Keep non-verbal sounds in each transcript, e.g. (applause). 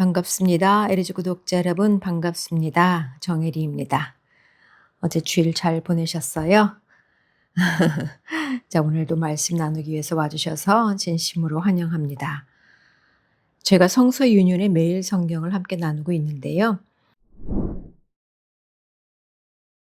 반갑습니다. 에리즈 구독자 여러분 반갑습니다. 정혜리입니다. 어제 주일 잘 보내셨어요? (laughs) 자, 오늘도 말씀 나누기 위해서 와주셔서 진심으로 환영합니다. 제가 성서 유년의 매일 성경을 함께 나누고 있는데요.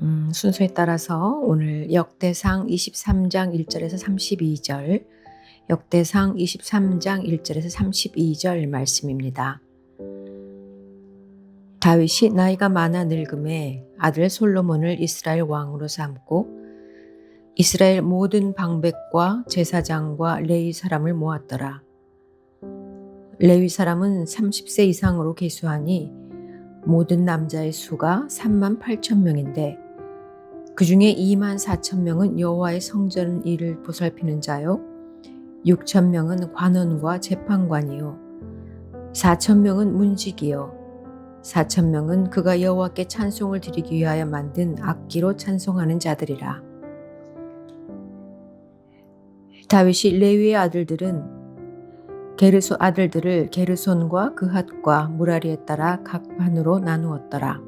음, 순서에 따라서 오늘 역대상 23장 1절에서 32절, 역대상 23장 1절에서 32절 말씀입니다. 다윗이 나이가 많아 늙음에 아들 솔로몬을 이스라엘 왕으로 삼고 이스라엘 모든 방백과 제사장과 레위 사람을 모았더라. 레위 사람은 30세 이상으로 계수하니 모든 남자의 수가 3만 8천 명인데 그 중에 2만 4천 명은 여호와의 성전 일을 보살피는 자요. 6천 명은 관원과 재판관이요. 4천 명은 문지기요 4천 명은 그가 여호와께 찬송을 드리기 위하여 만든 악기로 찬송하는 자들이라. 다윗이 레위의 아들들은 게르소 아들들을 게르손과 그핫과 무라리에 따라 각 반으로 나누었더라.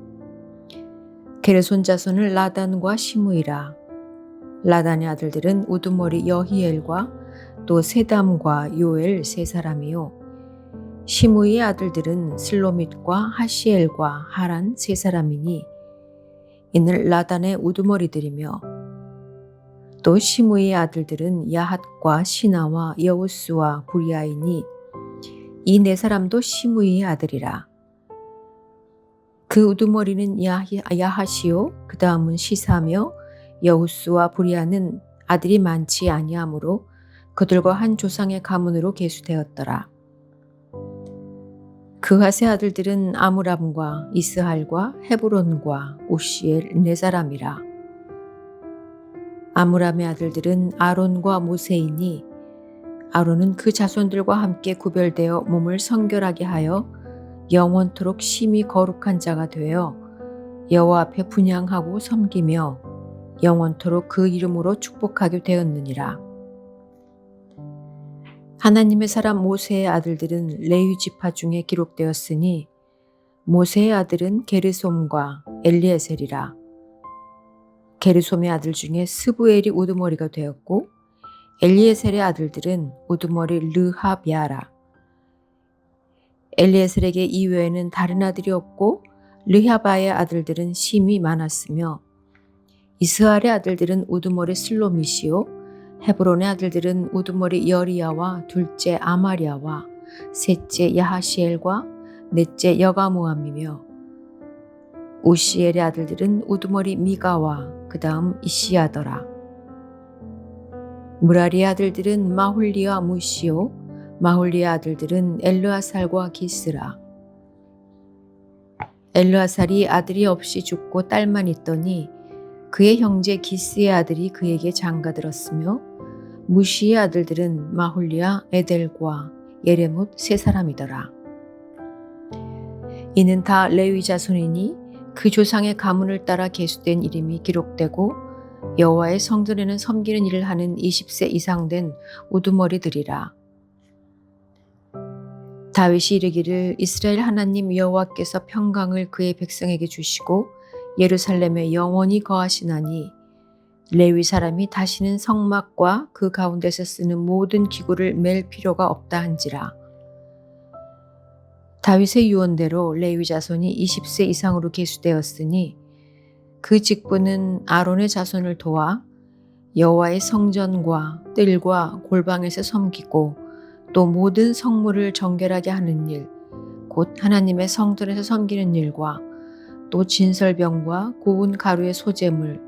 게르손 자손을 라단과 시므이라. 라단의 아들들은 우두머리 여히엘과 또 세담과 요엘 세 사람이요. 시므의 아들들은 슬로밋과 하시엘과 하란 세 사람이니 이는 라단의 우두머리들이며 또 시므의 아들들은 야핫과 시나와 여우스와 부리아이니 이 네 사람도 시므의 아들이라 그 우두머리는 야하시오 그 다음은 시사며 여우스와 부리아는 아들이 많지 아니하므로 그들과 한 조상의 가문으로 계수되었더라. 그하세 아들들은 아므람과 이스할과 헤브론과 오시엘 네 사람이라. 아므람의 아들들은 아론과 모세이니 아론은 그 자손들과 함께 구별되어 몸을 성결하게 하여 영원토록 심히 거룩한 자가 되어 여호와 앞에 분양하고 섬기며 영원토록 그 이름으로 축복하게 되었느니라. 하나님의 사람 모세의 아들들은 레위 지파 중에 기록되었으니 모세의 아들은 게르솜과 엘리에셀이라. 게르솜의 아들 중에 스부엘이 우두머리가 되었고 엘리에셀의 아들들은 우두머리 르하비아라. 엘리에셀에게 이외에는 다른 아들이 없고 르하바의 아들들은 심이 많았으며 이스할의 아들들은 우두머리 슬로미시오 헤브론의 아들들은 우두머리 여리야와 둘째 아마리아와 셋째 야하시엘과 넷째 여가모함이며 우시엘의 아들들은 우두머리 미가와 그 다음 이시야더라. 무라리의 아들들은 마홀리와 무시오 마홀리의 아들들은 엘르아살과 기스라. 엘르아살이 아들이 없이 죽고 딸만 있더니 그의 형제 기스의 아들이 그에게 장가들었으며 무시의 아들들은 마홀리아 에델과 예레못 세 사람이더라. 이는 다 레위 자손이니 그 조상의 가문을 따라 계수된 이름이 기록되고 여호와의 성전에는 섬기는 일을 하는 20세 이상 된 우두머리들이라. 다윗이 이르기를 이스라엘 하나님 여호와께서 평강을 그의 백성에게 주시고 예루살렘에 영원히 거하시나니 레위 사람이 다시는 성막과 그 가운데서 쓰는 모든 기구를 맬 필요가 없다 한지라. 다윗의 유언대로 레위 자손이 20세 이상으로 계수되었으니 그 직분은 아론의 자손을 도와 여호와의 성전과 뜰과 골방에서 섬기고 또 모든 성물을 정결하게 하는 일, 곧 하나님의 성전에서 섬기는 일과 또 진설병과 고운 가루의 소재물,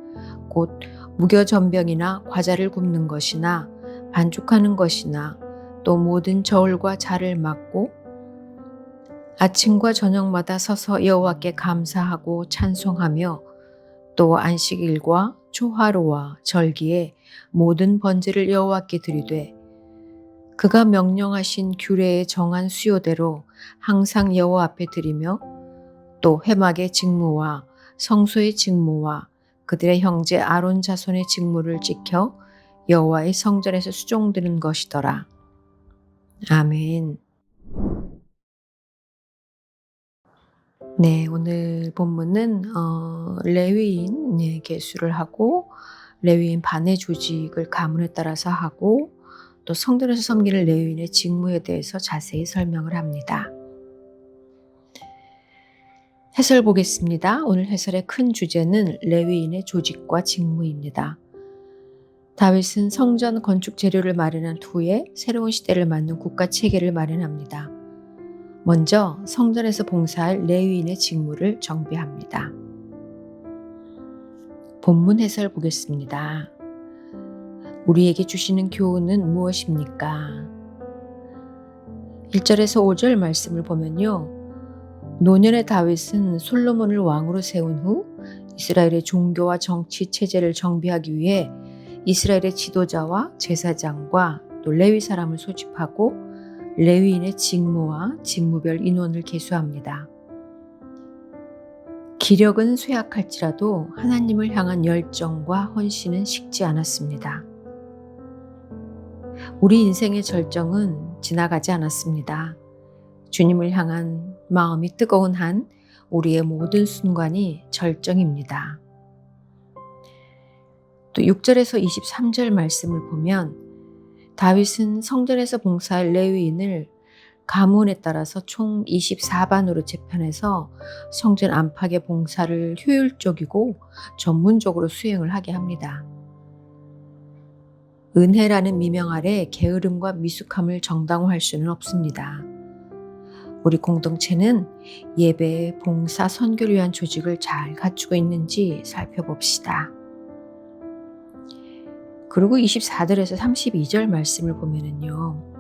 곧 무교전병이나 과자를 굽는 것이나 반죽하는 것이나 또 모든 저울과 자를 막고 아침과 저녁마다 서서 여호와께 감사하고 찬송하며 또 안식일과 초하루와 절기에 모든 번제를 여호와께 드리되 그가 명령하신 규례에 정한 수요대로 항상 여호와 앞에 드리며 또 회막의 직무와 성소의 직무와 그들의 형제 아론 자손의 직무를 지켜 여호와의 성전에서 수종드는 것이더라. 아멘. 네, 오늘 본문은 어, 레위인 예, 개수를 하고 레위인 반의 조직을 가문에 따라서 하고 또 성전에서 섬기는 레위인의 직무에 대해서 자세히 설명을 합니다. 해설 보겠습니다. 오늘 해설의 큰 주제는 레위인의 조직과 직무입니다. 다윗은 성전 건축 재료를 마련한 후에 새로운 시대를 맞는 국가 체계를 마련합니다. 먼저 성전에서 봉사할 레위인의 직무를 정비합니다. 본문 해설 보겠습니다. 우리에게 주시는 교훈은 무엇입니까? 1절에서 5절 말씀을 보면요. 노년의 다윗은 솔로몬을 왕으로 세운 후 이스라엘의 종교와 정치 체제를 정비하기 위해 이스라엘의 지도자와 제사장과 또 레위 사람을 소집하고 레위인의 직무와 직무별 인원을 계수합니다. 기력은 쇠약할지라도 하나님을 향한 열정과 헌신은 식지 않았습니다. 우리 인생의 절정은 지나가지 않았습니다. 주님을 향한 마음이 뜨거운 한 우리의 모든 순간이 절정입니다. 또 6절에서 23절 말씀을 보면 다윗은 성전에서 봉사할 레위인을 가문에 따라서 총 24반으로 재편해서 성전 안팎의 봉사를 효율적이고 전문적으로 수행을 하게 합니다. 은혜라는 미명 아래 게으름과 미숙함을 정당화할 수는 없습니다. 우리 공동체는 예배, 봉사, 선교를 위한 조직을 잘 갖추고 있는지 살펴봅시다. 그리고 24절에서 32절 말씀을 보면은요.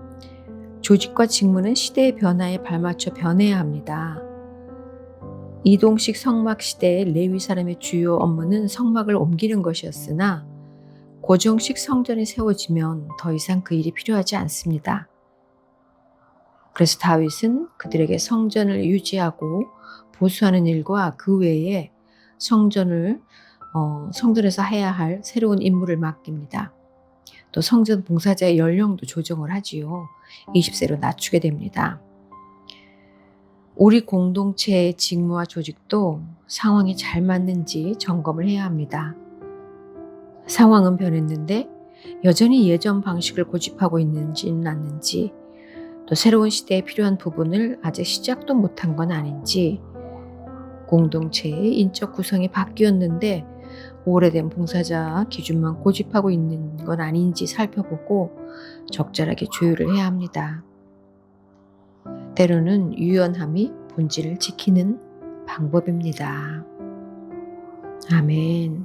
조직과 직무는 시대의 변화에 발맞춰 변해야 합니다. 이동식 성막 시대의 레위 사람의 주요 업무는 성막을 옮기는 것이었으나 고정식 성전이 세워지면 더 이상 그 일이 필요하지 않습니다. 그래서 다윗은 그들에게 성전을 유지하고 보수하는 일과 그 외에 성전을 어, 성전에서 해야 할 새로운 임무를 맡깁니다. 또 성전 봉사자의 연령도 조정을 하지요. 20세로 낮추게 됩니다. 우리 공동체의 직무와 조직도 상황이 잘 맞는지 점검을 해야 합니다. 상황은 변했는데 여전히 예전 방식을 고집하고 있는지는 않는지 또 새로운 시대에 필요한 부분을 아직 시작도 못한 건 아닌지 공동체의 인적 구성이 바뀌었는데 오래된 봉사자 기준만 고집하고 있는 건 아닌지 살펴보고 적절하게 조율을 해야 합니다. 때로는 유연함이 본질을 지키는 방법입니다. 아멘.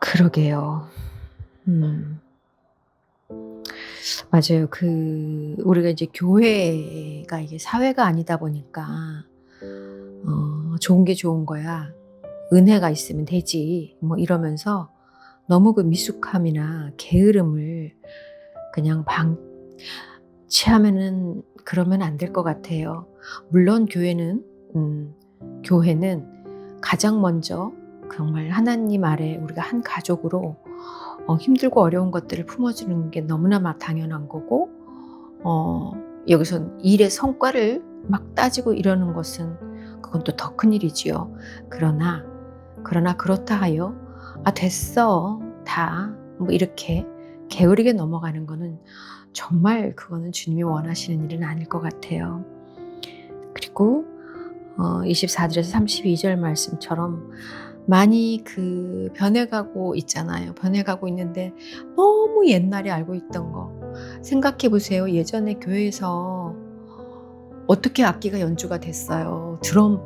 그러게요. 음. 맞아요. 그 우리가 이제 교회가 이게 사회가 아니다 보니까 어, 좋은 게 좋은 거야. 은혜가 있으면 되지. 뭐 이러면서 너무 그 미숙함이나 게으름을 그냥 방치하면은 그러면 안 될 것 같아요. 물론 교회는 음, 교회는 가장 먼저 정말 하나님 아래 우리가 한 가족으로 어, 힘들고 어려운 것들을 품어주는 게 너무나 당연한 거고 어, 여기서 일의 성과를 막 따지고 이러는 것은 그건 또 더 큰 일이지요. 그러나 그러나 그렇다 하여 아 됐어 다 뭐 이렇게 게으르게 넘어가는 거는 정말 그거는 주님이 원하시는 일은 아닐 것 같아요. 그리고 어, 24절에서 32절 말씀처럼 많이 그 변해가고 있잖아요. 변해가고 있는데 너무 옛날에 알고 있던 거 생각해 보세요. 예전에 교회에서 어떻게 악기가 연주가 됐어요. 드럼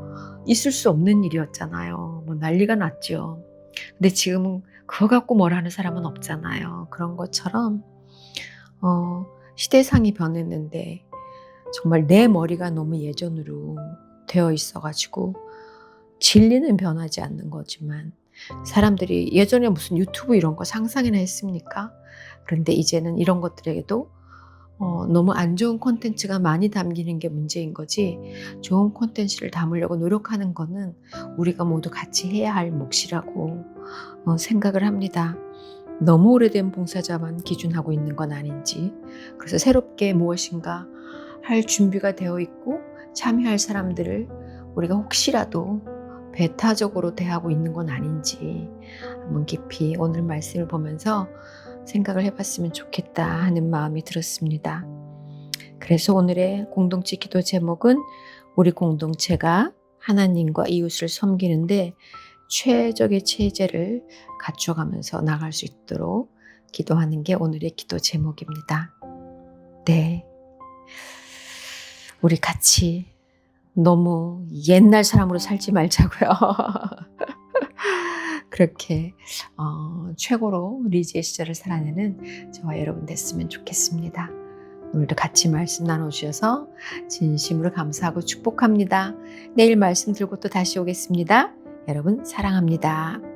있을 수 없는 일이었잖아요. 뭐 난리가 났죠. 근데 지금은 그거 갖고 뭘 하는 사람은 없잖아요. 그런 것처럼 어, 시대상이 변했는데 정말 내 머리가 너무 예전으로 되어 있어가지고 진리는 변하지 않는 거지만 사람들이 예전에 무슨 유튜브 이런 거 상상이나 했습니까? 그런데 이제는 이런 것들에게도 어, 너무 안 좋은 콘텐츠가 많이 담기는 게 문제인 거지 좋은 콘텐츠를 담으려고 노력하는 거는 우리가 모두 같이 해야 할 몫이라고 어, 생각을 합니다. 너무 오래된 봉사자만 기준하고 있는 건 아닌지 그래서 새롭게 무엇인가 할 준비가 되어 있고 참여할 사람들을 우리가 혹시라도 배타적으로 대하고 있는 건 아닌지 한번 깊이 오늘 말씀을 보면서 생각을 해봤으면 좋겠다 하는 마음이 들었습니다. 그래서 오늘의 공동체 기도 제목은 우리 공동체가 하나님과 이웃을 섬기는데 최적의 체제를 갖춰가면서 나갈 수 있도록 기도하는 게 오늘의 기도 제목입니다. 네. 우리 같이 너무 옛날 사람으로 살지 말자고요. (laughs) 그렇게 어, 최고로 리지의 시절을 살아내는 저와 여러분 됐으면 좋겠습니다. 오늘도 같이 말씀 나눠주셔서 진심으로 감사하고 축복합니다. 내일 말씀 들고 또 다시 오겠습니다. 여러분 사랑합니다.